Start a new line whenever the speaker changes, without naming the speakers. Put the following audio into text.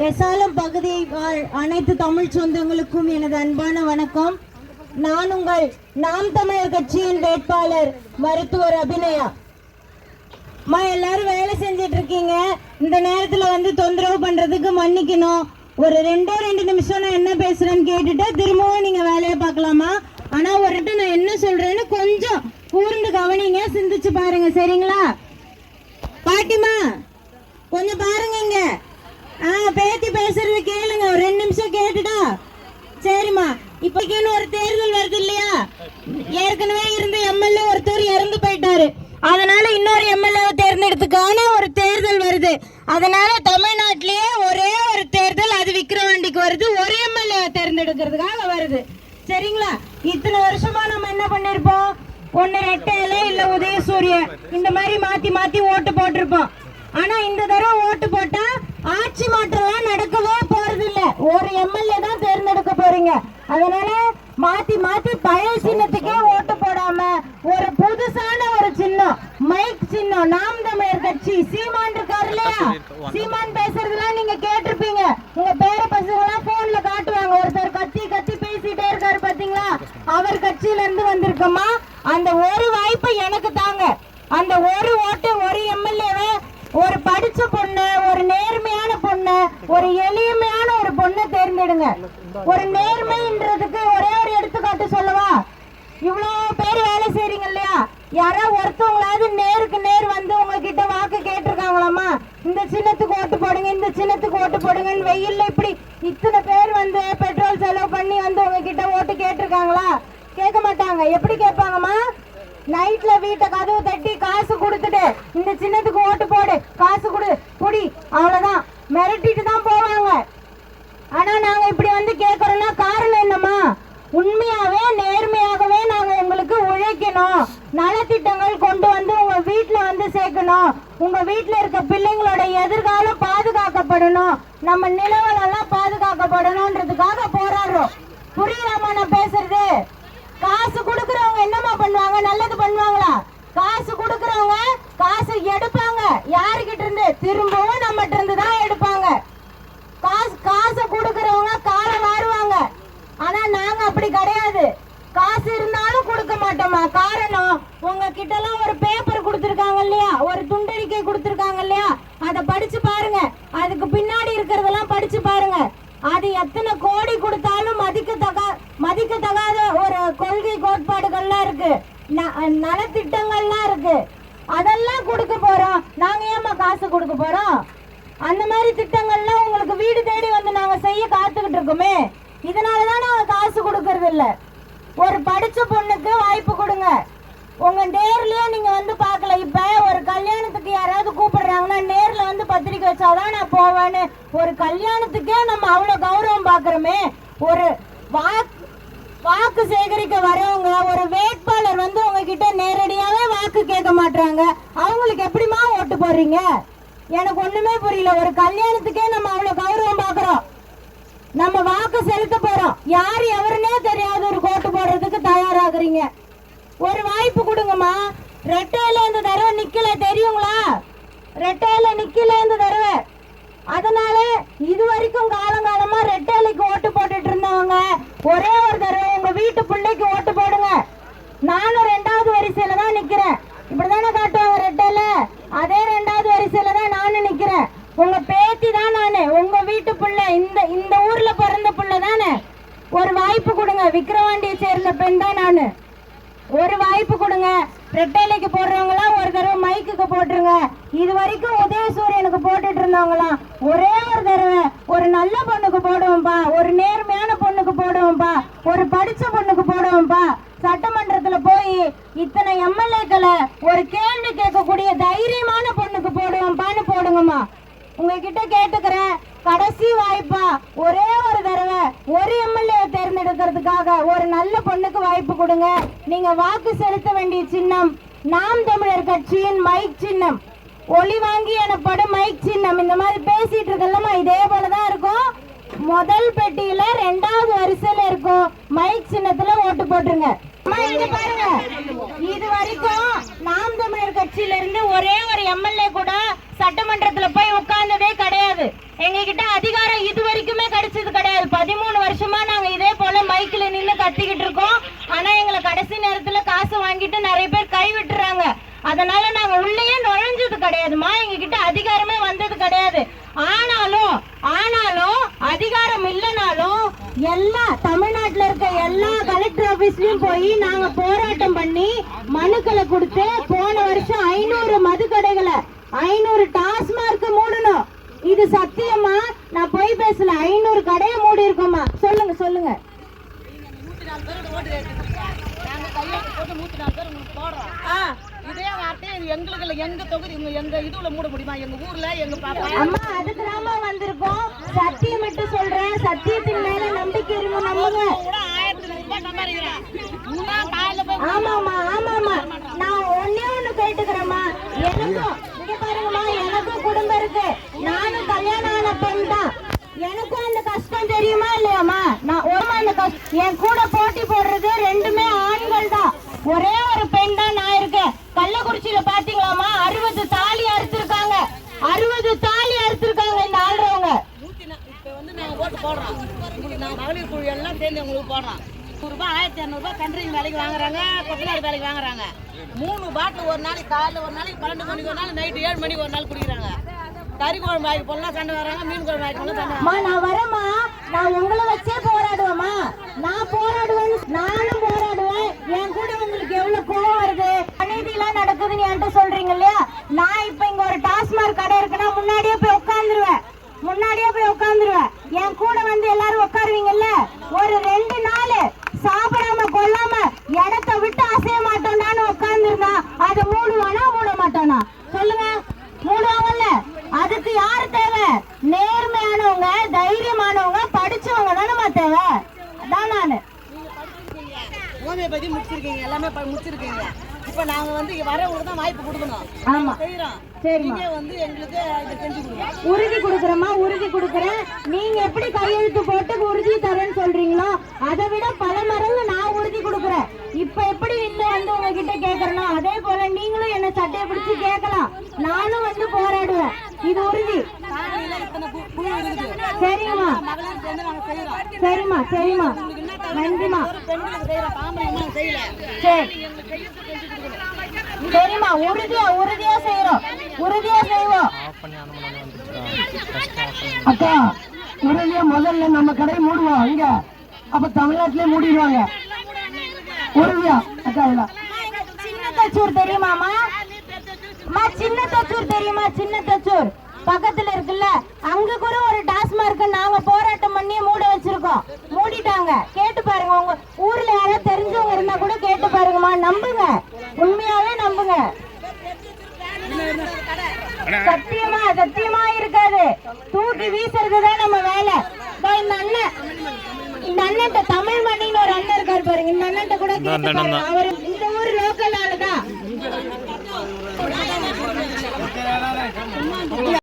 எசாலம் பகுதி வாழ் அனைத்து தமிழ் சொந்தங்களுக்கும் எனது அன்பான வணக்கம். நான் உங்கள் நாம் தமிழர் கட்சியின் வேட்பாளர் மருத்துவர் அபிநயா. அம்மா எல்லாரும் வேலை செஞ்சிட்டு இருக்கீங்க. இந்த நேரத்துல வந்து தொந்தரவு பண்றதுக்கு மன்னிக்கணும். ஒரு ரெண்டோ ரெண்டு நிமிஷம் நான் என்ன பேசுறேன்னு கேட்டுட்டு திரும்பவும் நீங்க வேலையை பார்க்கலாமா? ஆனா ஒரு நான் என்ன சொல்றேன்னு கொஞ்சம் கூர்ந்து கவனிங்க சிந்திச்சு பாருங்க சரிங்களா? பாட்டிமா கொஞ்சம் பாருங்க இங்க. ஆ பேத்தி பேசுறது கேளுங்க. ஒரு ரெண்டு நிமிஷம் கேட்டுடா. சரிம்மா. இப்போக்குன்னு ஒரு தேர்தல் வருது இல்லையா? ஏற்கனவே இருந்த எம்எல்ஏ ஒருத்தர் இறந்து போயிட்டாரு. அதனால இன்னொரு எம்எல்ஏ தேர்ந்தெடுத்துக்கான ஒரு தேர்தல் வருது. அதனால தமிழ்நாட்டிலேயே ஒரே ஒரு தேர்தல் அது விக்கிரவாண்டிக்கு வருது. ஒரு எம்எல்ஏ தேர்ந்தெடுக்கிறதுக்காக வருது. சரிங்களா? இத்தனை வருஷமா நம்ம என்ன பண்ணிருப்போம்? ஒன்னு ரெட்டையில இல்ல உதயசூரிய. இந்த மாதிரி மாத்தி மாத்தி ஓட்டு போட்டிருப்போம். ஆனா இந்த தடவை ஓட்டு போட்டா ஆட்சி மாற்றம்லாம் நடக்கவே போறது இல்ல ஒரு எம்எல்ஏ தான் தேர்ந்தெடுக்க போறீங்க. அதனால மாத்தி மாத்தி பழைய சின்னத்துக்கே ஓட்டு போடாம ஒரு புதுசான ஒரு சின்னம் மைக் சின்னம் நாம் தமிழர் கட்சி சீமான் இருக்காரு இல்லையா? சீமான் பேசுறதுலாம் நீங்க கேட்டிருப்பீங்க. உங்க பேர பசங்களாம் போன்ல காட்டுவாங்க. ஒருத்தர் கத்தி கத்தி பேசிட்டே இருக்காரு பாத்தீங்களா? அவர் கட்சியில இருந்து வந்திருக்கோமா? அந்த ஒரு வாய்ப்பை எனக்கு தாங்க. அந்த ஒரு ஓட்டு ஒரு எம்எல்ஏவை ஒரு படிச்ச பொண்ணு ஒரு எளிமையான ஒரு பொண்ணை தேர்ந்தெடுங்க. ஒரு நேர்மைன்றதுக்கு ஒரே ஒரு எடுத்துக்காட்டு சொல்லவா? இவ்வளோ பேர் வேலை செய்றீங்க இல்லையா? யாரோ ஒருத்தவங்களாவது நேருக்கு நேர் வந்து உங்ககிட்ட வாக்கு கேட்டிருக்காங்களாமா இந்த சின்னத்துக்கு ஓட்டு போடுங்க இந்த சின்னத்துக்கு ஓட்டு போடுங்கன்னு வெயில்ல இப்படி இத்தனை பேர் வந்து பெட்ரோல் செலவு பண்ணி வந்து உங்ககிட்ட ஓட்டு கேட்டிருக்காங்களா? கேட்க மாட்டாங்க. எப்படி கேட்பாங்கம்மா? நைட்ல வீட்டை கதவு தட்டி காசு கொடுத்துட்டு இந்த சின்னத்துக்கு ஓட்டு போடு காசு கொடு புடி அவ்வளவுதான். மிரட்டிட்டு தான் போவாங்க. ஆனா நாங்க இப்படி வந்து கேக்குறோம்னா காரணம் என்னம்மா? உண்மையாவே நேர்மையாகவே நாங்க உங்களுக்கு உழைக்கணும். நலத்திட்டங்கள் கொண்டு வந்து உங்க வீட்டுல வந்து சேர்க்கணும். உங்க வீட்டுல இருக்க பிள்ளைங்களோட எதிர்காலம் பாதுகாக்கப்படணும். நம்ம நிலவலெல்லாம் பாதுகாக்கப்படணும்ன்றதுக்காக போராடுறோம். புரியலாமா நான் பேசுறது? காசு கொடுக்கறவங்க என்னம்மா பண்ணுவாங்க? நல்லது காசு எடுப்பாங்க. யாருகிட்ட இருந்து? திரும்பவும் நம்மகிட்ட இருந்து தான் எடுப்பாங்க. காசு காசை கொடுக்கறவங்க காலம் மாறுவாங்க. ஆனா நாங்க அப்படி கிடையாது. காசு இருந்தாலும் கொடுக்க மாட்டோமா? காரணம் உங்க கிட்ட எல்லாம் ஒரு பேப்பர் கொடுத்துருக்காங்க இல்லையா? ஒரு துண்டறிக்கை கொடுத்துருக்காங்க இல்லையா? அதை படிச்சு பாருங்க. அதுக்கு பின்னாடி இருக்கிறதெல்லாம் படிச்சு பாருங்க. அது எத்தனை கோடி கொடுத்தாலும் மதிக்கத்தக மதிக்கத்தகாத ஒரு கொள்கை கோட்பாடுகள்லாம் இருக்கு. ந- நலத்திட்டங்கள்லாம் அதெல்லாம் கொடுக்க போறோம். நாங்க ஏமா காசு கொடுக்க போறோம்? அந்த மாதிரி திட்டங்கள்லாம் உங்களுக்கு வீடு தேடி வந்து நாங்க செய்ய காத்துக்கிட்டு இருக்கோமே. இதனாலதான் நாங்க காசு கொடுக்கறது இல்ல. ஒரு படிச்ச பொண்ணுக்கு வாய்ப்பு கொடுங்க. உங்க நேர்லயே நீங்க வந்து பார்க்கல. இப்ப ஒரு கல்யாணத்துக்கு யாராவது கூப்பிடுறாங்கன்னா நேர்ல வந்து பத்திரிக்கை வச்சாதான் நான் போவேன்னு. ஒரு கல்யாணத்துக்கே நம்ம அவ்வளவு கௌரவம் பாக்குறோமே ஒரு வாக்கு வாக்கு சேகரிக்க வரவங்க ஒரு வேட்பாளர் வந்து உங்ககிட்ட நேரடியாவே வாக்கு கேட்க மாட்டாங்க அவங்களுக்கு எப்படிமா ஓட்டு போடுறீங்க? எனக்கு ஒண்ணுமே புரியல. ஒரு கல்யாணத்துக்கே நம்ம அவ்வளவு கௌரவம் பாக்குறோம். நம்ம வாக்கு செலுத்த போறோம். யார் எவருன்னே தெரியாத ஒரு கோட்டு போடுறதுக்கு தயாராகிறீங்க. ஒரு வாய்ப்பு கொடுங்கம்மா. ரெட்டையில இந்த தடவை நிக்கல. தெரியுங்களா? ரெட்டையில நிக்கல இந்த தடவை. அதனால இது வரைக்கும் காலங்காலமா ரெட்டையிலைக்கு ஓட்டு போட்டுட்டு இருந்தவங்க ஒரே ஒரு தடவை உங்க வீட்டு பிள்ளைக்கு ஓட்டு போடுங்க. நானும் ரெண்டாவது வரிசையில தான் நிக்கிறேன். இப்படிதானே காட்டுவாங்க ரெட்டையில அதே ரெண்டாவது வரிசையில தான் நானும் நிக்கிறேன். உங்க பேத்தி தான் நானு. உங்க வீட்டு பிள்ளை இந்த இந்த ஊர்ல பிறந்த பிள்ளை தானே? ஒரு வாய்ப்பு கொடுங்க. விக்கிரவாண்டியை சேர்ந்த பெண் தான் நானு. ஒரு வாய்ப்பு கொடுங்க. ரெட்டைலைக்கு போடுறவங்களாம் ஒரு தடவை மைக்குக்கு போட்டுருங்க. இது வரைக்கும் உதயசூரியனுக்கு போட்டுட்டு இருந்தவங்களாம் ஒரே ஒரு தடவை ஒரு நல்ல பொண்ணுக்கு போடுவோம்ப்பா. ஒரு நேர்மையான பொண்ணுக்கு போடுவோம்ப்பா. ஒரு படிச்ச பொண்ணுக்கு போடுவோம்ப்பா. சட்டமன்றத்துல போய் இத்தனை எம்எல்ஏக்களை ஒரு கேள்வி கேட்கக்கூடிய தைரியமான பொண்ணுக்கு போடுவோம்ப்பான்னு போடுங்கம்மா. உங்ககிட்ட கேட்டுக்கிறேன். கடைசி வாய்ப்பா. ஒரே ஒரு தடவை ஒரு எம்எல்ஏ தேர்ந்தெடுக்கிறதுக்காக ஒரு நல்ல பொண்ணுக்கு வாய்ப்பு கொடுங்க. நீங்க வாக்கு செலுத்த வேண்டிய சின்னம் நாம் தமிழர் கட்சியின் மைக் சின்னம் ஒளி வாங்கி எனப்படும் மைக் சின்னம். இந்த மாதிரி பேசிட்டு இருக்கலாமா இதே போலதான் இருக்கும். முதல் பெட்டியில ரெண்டாவது வரிசையில இருக்கும். மைக் சின்னத்துல ஓட்டு போட்டுருங்க. அம்மா, இது வரைக்கும் நாம் தமிழர் கட்சியில இருந்து ஒரே ஒரு எம்எல்ஏ கூட சட்டமன்றத்துல போய் உட்கார்ந்ததே கிடையாது. எங்ககிட்ட அதிகாரம் இது வரைக்குமே கிடைச்சது கிடையாது. பதிமூணு வருஷமா நாங்க இதே போல மைக்ல நின்று கத்திக்கிட்டு இருக்கோம். ஆனா எங்களை கடைசி நேரத்துல காசு வாங்கிட்டு நிறைய பேர் கை விட்டுறாங்க. அதனால நாங்க உள்ளேயே நுழைஞ்சது கிடையாதுமா எங்க கிட்ட அதிகாரமே வந்தது கிடையாது. ஆனாலும் ஆனாலும் அதிகாரம் இல்லைனாலும் எல்லா தமிழ்நாட்டுல இருக்க எல்லா கலெக்டர் ஆபீஸ்லயும் போய் நாங்க போராட்டம் பண்ணி மனுக்களை கொடுத்து போன வருஷம் ஐநூறு மது கடைகளை ஐநூறு டாஸ்மார்க் மூடணும். இது சத்தியமா? நான் போய் பேசல. ஐநூறு கடையை மூடி இருக்கோமா? சொல்லுங்க சொல்லுங்க.
நாங்க கையெழுத்து போட்டு நூத்தி நாலு பேர் உங்களுக்கு போடுறோம். இதே வார்த்தையை இது எங்களுக்கு இல்ல, எங்க தொகுதி எங்க இதுல மூட முடியுமா? எங்க ஊர்ல எங்க பாப்பா?
அம்மா அதுக்குதாம்மா வந்திருக்கோம். சத்தியமிட்டு சொல்றேன். சத்தியத்தின் மேல நம்பிக்கை இருக்கு நம்புங்க. ஆமாமா ஆமாமா நான் ஒன்னே ஒண்ணு கேட்டுக்கிறேம்மா. எனக்கும் இங்க பாருங்கம்மா எனக்கும் குடும்பம் இருக்கு. நானும் கல்யாணம் ஆன பெண் தான். எனக்கும் அந்த கஷ்டம் தெரியுமா இல்லையாம்மா? நான் ஒரு அந்த கஷ்டம் என் கூட போட்டி போ ரெண்டுமே ஆண்கள் தான் ஒரே ஒரு பெண் தான் நான் இருக்கேன் கள்ளக்குறிச்சியில பாத்தீங்களாமா அறுபது தாலி அறுத்திருக்காங்க அறுபது தாலி அறுத்திருக்காங்க இந்த ஆள்றவங்க
நூத்தி நா- இப்ப வந்து நாங்க ஓட்டு போடுறோம் உங்களுக்கு நான் மகளிர் குழு எல்லாம் சேர்ந்து உங்களுக்கு போடுறோம் நூறுரூபா ஆயிரத்தி இரநூறுபா கண்டரிங் வேலைக்கு வாங்குறாங்க கொத்தனார் வேலைக்கு வாங்குறாங்க. மூணு பாட்டில் ஒரு நாளைக்கு காலையில் ஒரு நாளைக்கு பன்னெண்டு மணிக்கு ஒரு நாள் நைட்டு ஏழு மணிக்கு ஒரு நாள் குடிக்கிறாங்க. கறி குழம்பு வாங்கி போடலாம் சண்டை வராங்க மீன் குழம்பு வாங்கி போடலாம் சண்டை
நான் வரேம்மா. நான் உங்களை வச்சே போராடுவேம்மா. நான் போராடுவேன் நானும் போராடுவேன். என் கூட உங்களுக்கு எவ்வளவு கோவம் வருது? அநீதியெல்லாம் நடக்குதுன்னு என்கிட்ட சொல்றீங்க இல்லையா? நான் இப்ப இங்க ஒரு டாஸ்மாக் கடை இருக்குன்னா முன்னாடியே போய் உட்காந்துருவேன் முன்னாடியே போய் உட்காந்துருவேன் என் கூட வந்து எல்லாரும் உட்காருவீங்கல்ல ஒரு ரெண்டு நாள் சாப்பிடாம கொள்ளாம இடத்த விட்டு அசைய மாட்டோம்டான்னு உட்காந்துருந்தா அதை மூடுவானா மூட மாட்டானா சொல்லுங்க மூடுவாங்கல்ல அதுக்கு யாரு தேவை நேர்மையானவங்க தைரியமானவங்க படிச்சவங்க தானேமா தேவை அதான் நானு
ஹோமியோபதி முடிச்சிருக்கீங்க முடிச்சிருக்கீங்க இப்போ நாங்க வந்து இங்க வரவங்களுக்கு தான் வாய்ப்பு கொடுக்கணும்.
ஆமா.
செய்யறோம்
சரிம்மா.
நீங்க வந்து எங்களுக்கு இதை செஞ்சு கொடுங்க.
உறுதி கொடுக்குறேம்மா உறுதி கொடுக்குறேன். நீங்க எப்படி கையெழுத்து போட்டு உறுதி தரேன்னு சொல்றீங்களோ அதை விட பல மடங்கு நான் உறுதி கொடுக்குறேன். இப்ப எப்படி இன்னும் வந்து உங்ககிட்ட கேக்குறேனோ அதே போல நீங்களும் என்ன சட்டையை பிடிச்சு கேட்கலாம். நானும் வந்து போராடுவேன். இது உறுதி சரிம்மா. சரிம்மா சரிம்மா.
நன்றிமா
சரி. சரிம்மா உறுதியா உறுதியா செய்யறோம் உறுதியா செய்வோம்.
அக்கா உடனே முதல்ல நம்ம கடை மூடுவோம் இங்க அப்ப தமிழ்நாட்டிலே மூடிடுவாங்க. உறுதியா. அக்கா இல்ல
சின்ன தச்சூர் தெரியுமாமா அம்மா சின்ன தச்சூர் சின்ன தச்சூர். பக்கத்துல இருக்குல்ல அங்க கூட ஒரு டாஸ்மார்க் நாங்க போராட்டம் பண்ணி மூட வச்சிருக்கோம். மூடிட்டாங்க. கேட்டு பாருங்க உங்க ஊர்ல யாராவது தெரிஞ்சவங்க இருந்தா கூட கேட்டு பாருங்கம்மா. நம்புங்க. உண்மையாவே நம்புங்க. சத்தியமா சத்தியமா இருக்காது. தூக்கி வீசுறது தான் நம்ம வேலை. இந்த அண்ணன். இந்த அண்ணன் தமிழ் மணின்னு ஒரு அண்ணன் இருக்காரு பாருங்க. இந்த அண்ணன் கூட கேட்டு பாருங்க. அவர் இந்த ஊர் லோக்கல் ஆளுதான். 都慢点儿